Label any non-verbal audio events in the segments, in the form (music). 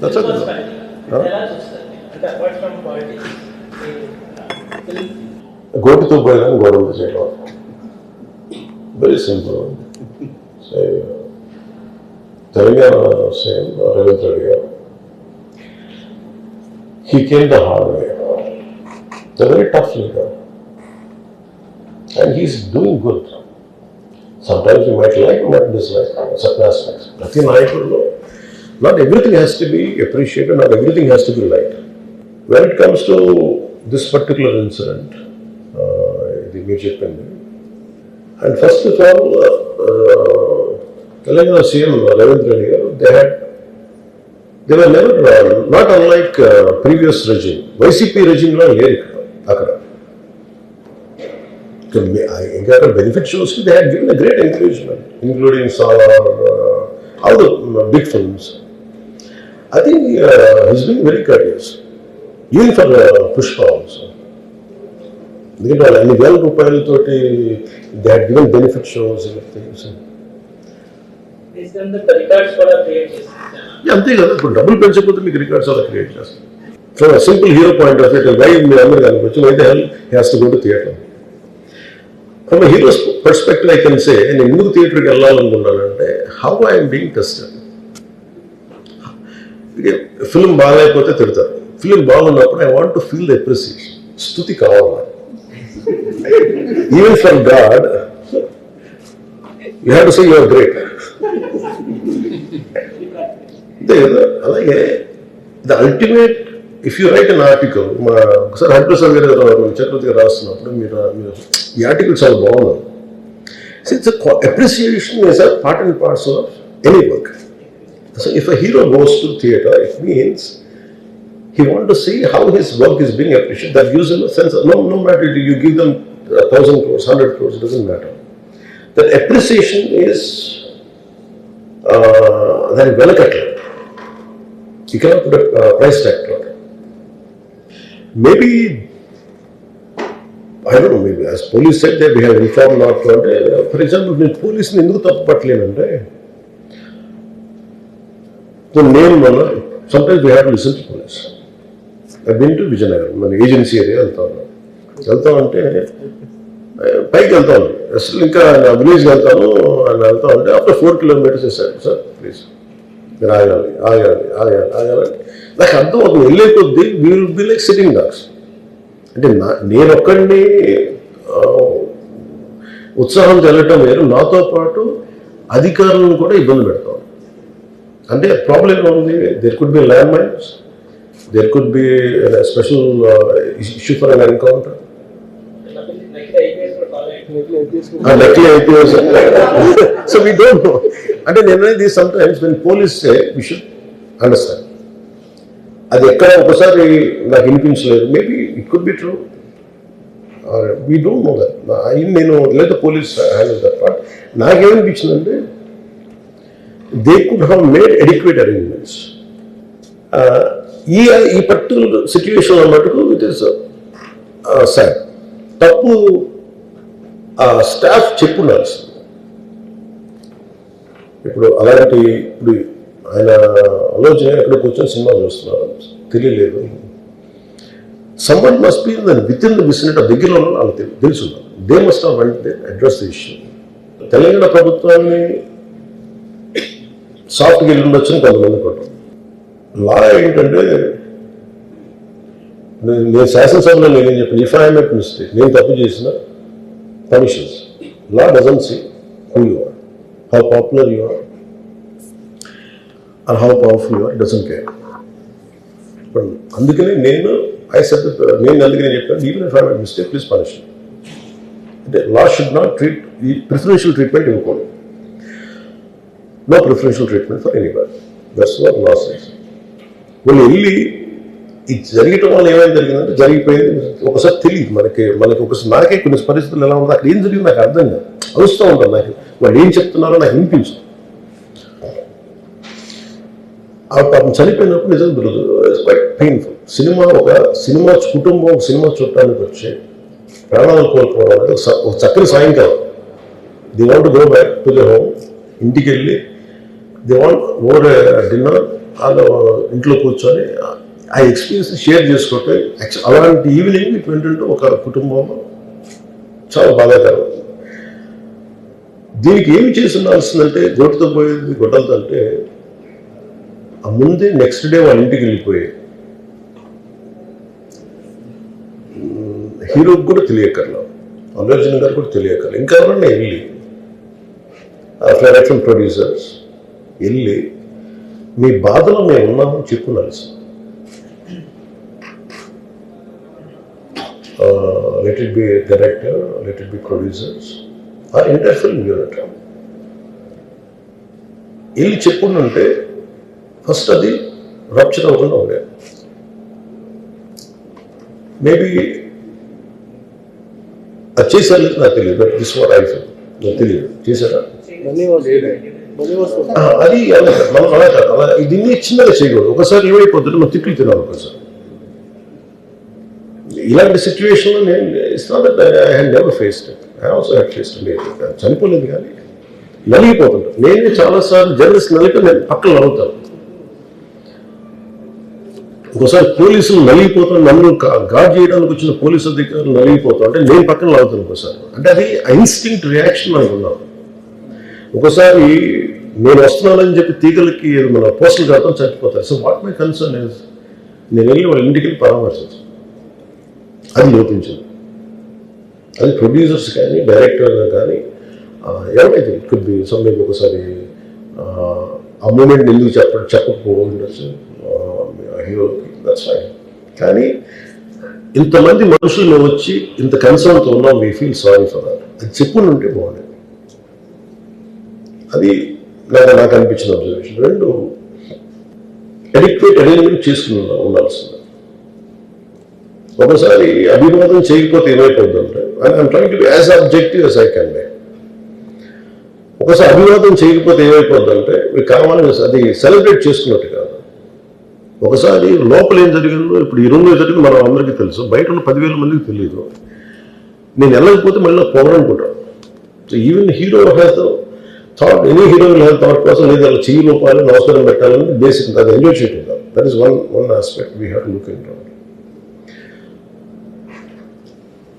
That's okay. perspective. Huh? ఎలా చూస్తారు అంటే అపార్ట్ ఫ్రమ్ పాలిటిక్స్ గోటితో పోయినా గోడలు చేయడం very simple Telangana same Revanth Reddy garu he came the hard way the very tough leader and he's doing good sometimes you might like might dislike certain aspects ప్రతి నాయకుడిలో not everything has to be appreciated not everything has to be like when it comes to this particular incident ఇది మీరు చెప్పింది and first of all Telangana CM Revanth Reddy garu they had they were never not unlike previous regime YCP రెజిమ్లో లేరు ఇక్కడ అక్కడ ఇంకా benefit shows they had given great encouragement including all the big films I think his been very curious even for Pushpa also ఎందుకంటే వాళ్ళు అన్ని వేల రూపాయలతోటి they had given benefit shows things చేస్తారు అంతే కదా ఇప్పుడు డబ్బులు పెంచకపోతే మీకు రికార్డ్స్ అలా క్రియేట్ చేస్తాం from simple hero point of view why me అందరు కనిపించి అయితే he'll has to go to theatre from hero's perspective I can say నేను ఎందుకు థియేటర్కి వెళ్ళాలనుకున్నానంటే how I'm being tested film బాగాలేకపోతే తిడతారు. ఫిల్మ్ బాగున్నప్పుడు I want to feel the appreciation స్థుతి కావాలి? Even for god you have to say your great అంతే కదా అలాగే the ultimate if you write an article మా ఒకసారి హరిప్రసాద్ గారు చక్రవర్తి గారు రాస్తున్నప్పుడు మీరు మీరు the articles are all See, the appreciation is a part and parcel of any work. So if a hero goes to theatre, it means he wants to see how his work is being appreciated. That gives him a sense of, no, no matter, you give them a thousand crores, hundred crores, it doesn't matter. That appreciation is uh, well delicate. You cannot put a uh, price tag on it. Maybe I don't know, maybe as police said that we have informed అంటే for example నేను పోలీస్ని ఎందుకు తప్పు పట్టలేనంటే నేను మన sometimes we have to listen to police I been to Vizianagaram మన agency area వెళ్తా ఉన్నాను వెళ్తా ఉంటే పైకి వెళ్తాను అసలు ఇంకా నా విలేజ్కి వెళ్తాను అని వెళ్తా ఉంటే ఆఫ్టర్ ఫోర్ కిలోమీటర్స్ వేసాడు సార్ ప్లీజ్ మీరు ఆగాలి ఆగాలి ఆగాలి ఆగాలి. నాకు అర్థం అవుతుంది. వెళ్ళే కొద్దీ we'll be like sitting ducks అంటే నా నేను ఒక్కడిని ఆ, ఉత్సాహం చెల్లటం వేరు. నాతో పాటు అధికారులను కూడా ఇబ్బంది పెడతాం. అంటే ప్రాబ్లం ఏముంది there could be land mines there could be special issue for an encounter IPS so we don't know అంటే నేను sometimes when police we should understand అది ఎక్కడ ఒకసారి నాకు వినిపించలేదు. Maybe it could be true we don't know that నేను లేదా police handle that but నాకేమనిపించిందంటే they could have made adequate arrangements ఈ ఈ పర్టికులర్ సిచ్యువేషన్లో మటుకు ఇట్ ఇస్ సార్ తప్పు ఆ స్టాఫ్ చెప్పుండాల్సింది. ఇప్పుడు అలాంటి ఇప్పుడు ఆయన ఆలోచన ఎక్కడ కూర్చొని సినిమా చూస్తున్నారు. తెలియలేదు. సమ్మన్ మస్ట్ బి దాని విత్ ఇన్ ద విసినట్ దగ్గరలో ఉన్న తెలియదు తెలుసు. They must have went address the issue Telangana ప్రభుత్వాన్ని సాఫ్ట్గా వెళ్ళి ఉండొచ్చని కొంతమంది కొట్టం లా ఏంటంటే నేను శాసనసభలో నేనేం చెప్పాను ఇఫ్ ఐఎమ్ ఎట్ మిస్టేక్ నేను తప్పు చేసిన punishments law doesn't see who you are how popular you are are how powerful you are doesn't care ఇప్పుడు అందుకనే నేను ఐ సెట్ uh, నేను అందుకనే చెప్పాను even if I my mistake please punish అంటే లా షుడ్ నాట్ ట్రీట్ ఈ preferential treatment ఇవ్వకూడదు no preferential treatment for anybody that's what law says వాళ్ళు వెళ్ళి ఇది జరగటం వల్ల ఏమైనా జరిగిందంటే జరిగిపోయింది ఒకసారి తెలియదు మనకి మనకి ఒకసారి నాకే కొన్ని పరిస్థితులు ఎలా ఉందో అక్కడ ఏం జరిగింది నాకు అర్థం కాదు. అరుస్తూ ఉంటాను నాకు. వాళ్ళు ఏం చెప్తున్నారో నాకు వినిపించదు. ఆ పాపం చనిపోయినప్పుడు నిజం క్వైట్ పెయిన్ఫుల్ సినిమా ఒక సినిమా కుటుంబం సినిమా చూడటానికి వచ్చి ప్రాణాలు కోల్పోవడం అనేది ఒక స- చక్కని సాయంకాలం. They want go back to the home ఇంటికి వెళ్ళి ది వాంట్ ఓవర్ డిన్నర్ అలా ఇంట్లో కూర్చొని ఆ ఎక్స్పీరియన్స్ షేర్ చేసుకుంటే అలాంటి ఈవినింగ్ ఇటు ఏంటంటే ఒక కుటుంబంలో చాలా బాధాకరం. దీనికి ఏమి చేసి ఉండాల్సిందంటే గొడ్డుతో పోయేది గొడ్డలతో అంటే ఆ ముందే నెక్స్ట్ డే వాళ్ళ ఇంటికి వెళ్ళిపోయాయి. హీరోకి కూడా తెలియకర్లా అల్లు అర్జున్ గారు కూడా తెలియకర్లా ఇంకా ఎవరన్నా వెళ్ళి ఆ డైరెక్షన్ ప్రొడ్యూసర్స్ వెళ్ళి మీ బాధలో మేము ఉన్నామని చెప్పున్నారు sir let it be director let it be producers ఆ ఇంటర్ఫిల్ ఫిల్మ్ యూనిట్ వెళ్ళి చెప్పుంటే ఫస్ట్ అది రప్చర్ అవ్వకుండా ఉండేది మేబీ అది చేశారు నాకు తెలియదు బట్ దిస్ వాట్ ఐ నాకు తెలియదు. చేశారా? అది. మనం అలా కాదు. అలా దీన్ని చిన్నగా చేయకూడదు. ఒకసారి ఏమైపోతుంటే మనం తిట్లు తినాలి ఒకసారి. ఇలాంటి సిచ్యువేషన్లో నేను it's not that I had never faced I also had faced లేదు చనిపోలేదు కానీ నలిగిపోతుంటాను నేనే చాలాసార్లు జర్నలిస్ట్ నలిపి నేను పక్కన నవ్వుతాను. ఒకసారి పోలీసులు నలిగిపోతాను నన్ను గా- గార్డ్ చేయడానికి వచ్చిన పోలీసు అధికారులు నలిగిపోతాం అంటే నేను పక్కన లాగుతాను ఒకసారి. అంటే అది ఇన్స్టింక్ట్ రియాక్షన్ మనకు ఉన్నాం ఒకసారి నేను వస్తున్నానని చెప్పి తీగలకి మన పోస్టులు కడతాం చచ్చిపోతారు. So what my concern is నేను వెళ్ళి వాళ్ళ ఇంటికి వెళ్ళి పరామర్శించు అది లోపించింది. అది ప్రొడ్యూసర్స్ కానీ డైరెక్టర్ కానీ ఆ, ఎవరైతే ఇట్ కుడ్ బి ఒకసారి ఆ, ఆ మూమెంట్ ఎందుకు చెప్ప చెప్పకపోవచ్చు హీరోకి దట్స్ ఫైన్ కానీ ఇంతమంది మనుషులు వచ్చి ఇంత కన్సర్న్తో ఉన్నాం we feel sorry for that అది చెప్పుని ఉంటే బాగుండేది. అది నాకు నాకు అనిపించిన అబ్జర్వేషన్ రెండు అడిక్వేట్ అరేంజ్మెంట్ చేసుకుని ఉండాల్సింది. ఒకసారి అభివాదం చేయకపోతే ఏమైపోతుందంటే I'm trying to be as objective as I can be ఒకసారి అభివాదం చేయకపోతే ఏమైపోతుందంటే మీకు కావాలని అది సెలబ్రేట్ చేసుకున్నట్టు కాదు. ఒకసారి లోపల ఏం జరిగిందో ఇప్పుడు ఈ రూమ్లో జరిగింది మనం అందరికీ తెలుసు. బయట ఉన్న పదివేల మందికి తెలియదు నేను వెళ్ళకపోతే మళ్ళీ పోవాలనుకుంటాను so even hero has thought any hero will have thought కోసం లేదా అలా చెయ్యి లోపాలని నమస్కారం పెట్టాలని బేసిక్ అది ఎంజాయ్ చేయటం కాదు. That is one one aspect we have look in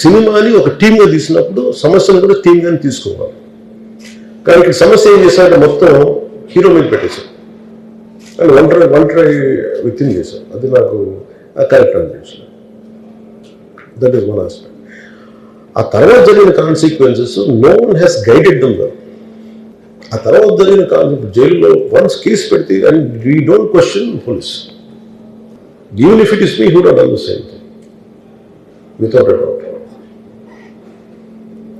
సినిమాని ఒక టీమ్గా తీసినప్పుడు సమస్యను కూడా టీమ్గానే తీసుకోవాలి. కానీ ఇక్కడ సమస్య ఏం చేశారంటే మొత్తం హీరో మీద పెట్టేశారు. అండ్ ఒంటరి ఒంటరి వ్యక్తిని చేశారు. అది నాకు కరెక్ట్ అనిపించింది. దట్ ఈస్ వన్ ఆస్పెక్ట్ ఆ తర్వాత జరిగిన consequences no one has guided them well ఆ తర్వాత జరిగిన కాన్సిక్వెన్స్ జైల్లో వన్స్ కేసు పెడితే and we don't question police even if it is me who డోట్ understand thing without at all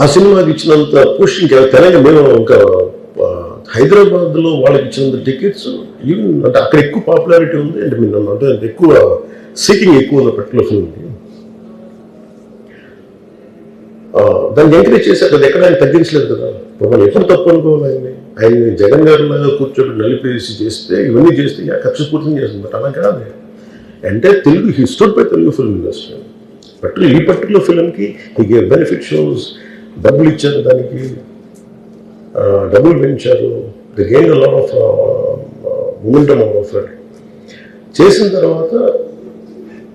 ఆ సినిమాకి ఇచ్చినంత పుష్ ఇంకా తెలంగాణ మేము ఇంకా హైదరాబాద్లో వాళ్ళకి ఇచ్చినంత టికెట్స్ ఈవెన్ అంటే అక్కడ ఎక్కువ పాపులారిటీ ఉంది. అంటే మీరు అంటే ఎక్కువ సీకింగ్ ఎక్కువ ఉన్న పర్టికులర్ ఫిల్మ్కి దాన్ని ఎంకరేజ్ చేశారు కదా ఎక్కడ ఆయన తగ్గించలేదు కదా. వాళ్ళు ఎప్పుడు తప్పు అనుకోవాలి ఆయన్ని? ఆయన జగన్ గారి లాగా కూర్చోబెట్టి నలిపేసి చేస్తే ఇవన్నీ చేస్తే ఖర్చు కక్షపూర్తం చేస్తుంది. బట్ అలా కాదు. అంటే తెలుగు హిస్టోడ్ పై తెలుగు ఫిల్మ్ ఇండస్ట్రీ పర్టికులర్ ఈ పర్టికులర్ ఫిల్మ్కి ఈ బెనిఫిట్ షోస్ డబ్బులు ఇచ్చారు దానికి. డబ్బులు పెంచారు. They gain lot of momentum of చేసిన తర్వాత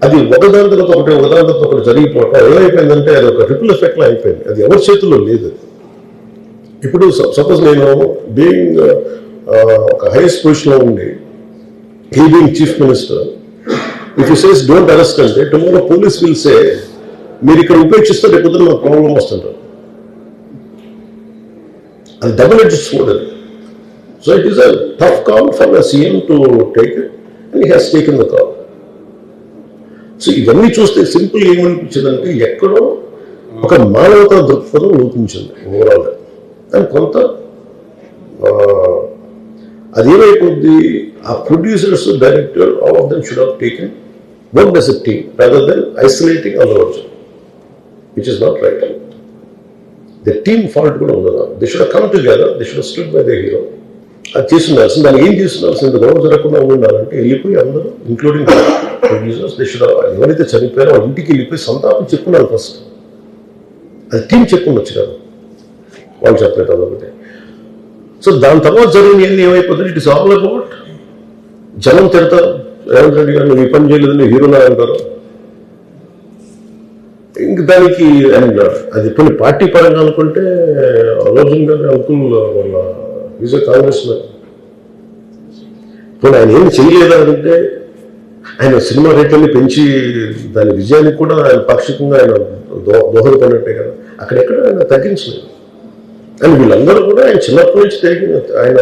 అది ఒకదాని తర్వాత ఒకటి ఒకదాని తర్వాత ఒకటి జరిగిపోవటం ఏమైపోయిందంటే అది ఒక ట్రిపుల్ ఎఫెక్ట్లో అయిపోయింది. అది ఎవరి చేతుల్లో లేదు. ఇప్పుడు సపోజ్ నేను బీయింగ్ ఒక హైయెస్ట్ పొజిషన్లో ఉండి he being chief minister if you says don't arrest అంటే టుమారో పోలీస్ విల్ సే మీరు ఇక్కడ ఉపేక్షిస్తే రేపు మాకు ప్రాబ్లం వస్తుంటారు. అది డబుల్ ఎడ్జ్ స్వోర్డ్ అది. So it is a tough call for the CM to take and he has taken the call so ఇవన్నీ చూస్తే సింపుల్ ఏమనిపించిందంటే ఎక్కడో ఒక మానవతా దృక్పథం లోపించింది ఓవరాల్గా కానీ కొంత ఆ, అది ఆ producers director all of them should have taken one this a team rather than isolating all version which is not right the team fault కూడా ఉండదు. They should come together they should stood by the hero అది తీసుకున్నాల్సింది. దాన్ని ఏం తీసుకున్నాల్సింది? గొడవ జరగకుండా ఉండాలంటే వెళ్ళిపోయి అందరూ ఇంక్లూడింగ్ ప్రొడ్యూసర్స్ ది షుడ్ ఎవరైతే చనిపోయారో వాళ్ళ ఇంటికి వెళ్ళిపోయి సంతాపం చెప్పుకున్నారు ఫస్ట్ అది టీం చెప్పుండొచ్చు కదా వాళ్ళు చెప్పలేదు అదొకటి. సో దాని తర్వాత జరిగిన ఏమైపోతుంది ఇట్ ఇస్ ఆల్ అబౌట్ జనం తిడతారు. రేవంత్ రెడ్డి గారు నువ్వు ఈ పని చేయలేదని హీరోనా అంటారు ఇంక దానికి అండ్ అది కొన్ని పార్టీ పరంగా అనుకుంటే అర్జున్ గారి అంకుల్ వాళ్ళ ఈజ్ కాంగ్రెస్ మ్యాన్ ఇప్పుడు ఆయన ఏం చేయలేదా అంటే ఆయన సినిమా రేట్లని పెంచి దాని విజయానికి కూడా ఆయన పాక్షికంగా ఆయన దో- దోహదపడినట్టే కదా. అక్కడెక్కడ ఆయన తగ్గించలేదు. అండ్ వీళ్ళందరూ కూడా ఆయన చిన్నప్పటి నుంచి తిరిగిన ఆయన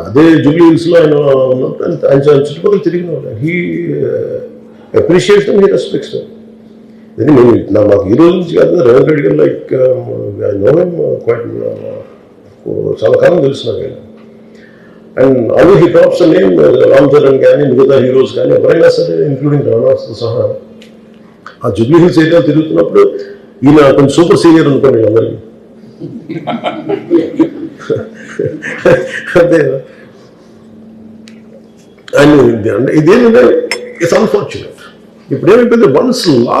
అదే జూబ్లీ ఆయన ఉన్నప్పుడు ఆయన చుట్టుపక్కల తిరిగిన వాళ్ళు హీ అప్రిషియేషన్ హీ రెస్పెక్ట్స్ ఇది నేను నా నాకు ఈ రోజు నుంచి కాదు రేవంత్ రెడ్డి గారు లైక్ ఐ నో క్వైట్ చాలా కాలం తెలుసు నాకు ఆయన. అండ్ అవి he tops name Ram Charan కానీ మిగతా హీరోస్ కానీ ఎవరైనా సరే ఇంక్లూడింగ్ రాణాస్ సహా ఆ జూబ్లీ హిల్స్ ఏరియా తిరుగుతున్నప్పుడు ఈయన కొంచెం సూపర్ సీనియర్ అనుకోండి అందరికీ. (laughs) అంతే అండ్ ఇదేంటంటే ఇట్స్ అన్ఫార్చునేట్ ఇప్పుడు ఏమైపోయింది? వన్స్ లా